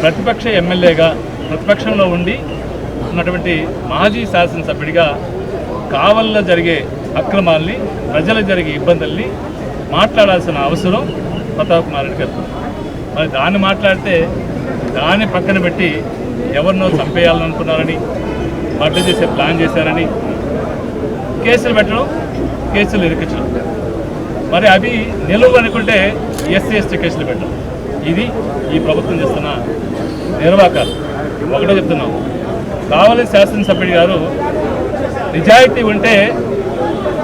ప్రతిపక్ష ఎమ్మెల్యేగా ప్రతిపక్షంలో ఉండి ఉన్నటువంటి మాజీ శాసనసభ్యుడిగా కావల్లో జరిగే అక్రమాల్ని ప్రజలు జరిగే ఇబ్బందుల్ని మాట్లాడాల్సిన అవసరం ప్రతాప్ కుమార్ రెడ్డి గారు మరి దాన్ని మాట్లాడితే దాన్ని పక్కన పెట్టి ఎవరినో చంపేయాలనుకున్నారని మర్డర్ చేసే ప్లాన్ చేశారని కేసులు పెట్టడం కేసులు ఇరికించడం మరి అవి నిలువు అనుకుంటే ఎస్సీ ఎస్టీ కేసులు పెట్టడం. ఇది ఈ ప్రభుత్వం చేస్తున్న నిర్వాకాలు. ఒకటే చెప్తున్నాం. కావలి శాసనసభ్యుడి గారు నిజాయితీ ఉంటే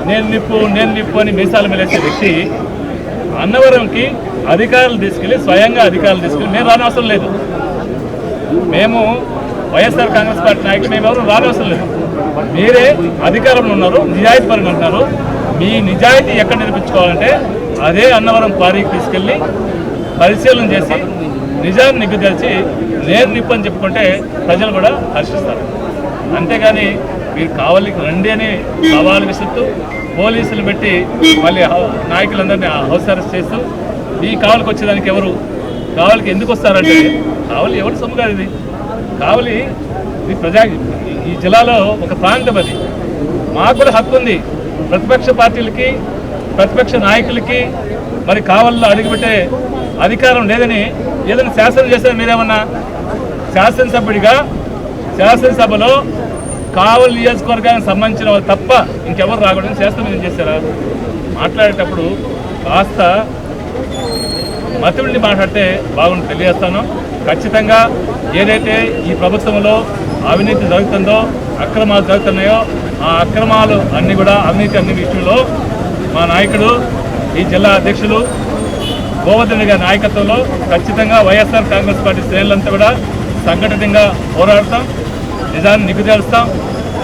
నేను నిప్పు నేను నిప్పు అని మీసాలు మెలేసే వ్యక్తి అన్నవరంకి అధికారులు తీసుకెళ్ళి స్వయంగా అధికారులు తీసుకెళ్ళి మేము రానవసరం లేదు. మేము వైఎస్ఆర్ కాంగ్రెస్ పార్టీ నాయకులు మేము ఎవరు రానవసరం లేదు. మీరే అధికారంలో ఉన్నారు నిజాయితీ పరంగా ఉంటున్నారు. మీ నిజాయితీ ఎక్కడ నిరూపించుకోవాలంటే అదే అన్నవరం క్వారీకి తీసుకెళ్ళి పరిశీలన చేసి నిజాన్ని నిగ్గు తెలిసి నేను నిప్పు అని చెప్పుకుంటే ప్రజలు కూడా హర్షిస్తారు. అంతేగాని మీరు కావలికి రండి అని సవాలు విసురుతూ పోలీసులు పెట్టి మళ్ళీ నాయకులందరినీ హౌస్ అరెస్ట్ చేస్తూ ఈ కావలికి వచ్చేదానికి ఎవరు? కావలికి ఎందుకు వస్తారంటే కావలి ఎవరి సొమ్ము కాదు ఇది. కావలి ఇది ప్రజా ఈ- ఈ జిల్లాలో ఒక ప్రాంతం అది. మాకు కూడా హక్కు ఉంది. ప్రతిపక్ష పార్టీలకి ప్రతిపక్ష నాయకులకి మరి కావల్లో అడుగుపెట్టే అధికారం లేదని ఏదైనా శాసనం చేశారు మీరేమన్నా శాసనసభ్యుడిగా శాసనసభలో కావలి నియోజకవర్గానికి సంబంధించిన వాళ్ళు తప్ప ఇంకెవరు రాకూడదని శాసనం ఏం చేశారా? మాట్లాడేటప్పుడు కాస్త మతివిండి మాట్లాడితే బాగుంటుంది. తెలియజేస్తాను. ఖచ్చితంగా ఏదైతే ఈ ప్రభుత్వంలో అవినీతి జరుగుతుందో అక్రమాలు జరుగుతున్నాయో ఆ అక్రమాలు అన్ని కూడా అవినీతి అన్ని విషయంలో మా నాయకుడు ఈ జిల్లా అధ్యక్షులు గోవర్ధన్ గారి నాయకత్వంలో ఖచ్చితంగా వైఎస్ఆర్ కాంగ్రెస్ పార్టీ శ్రేణులంతా కూడా సంఘటితంగా పోరాడతాం నిజాన్ని నిగుదేస్తాం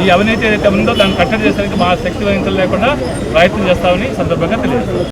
ఈ అవినీతి ఏదైతే ఉందో దాన్ని కట్టడి చేసేందుకు మా శక్తి వహించడం లేకుండా ప్రయత్నం చేస్తామని సందర్భంగా తెలియజేస్తాం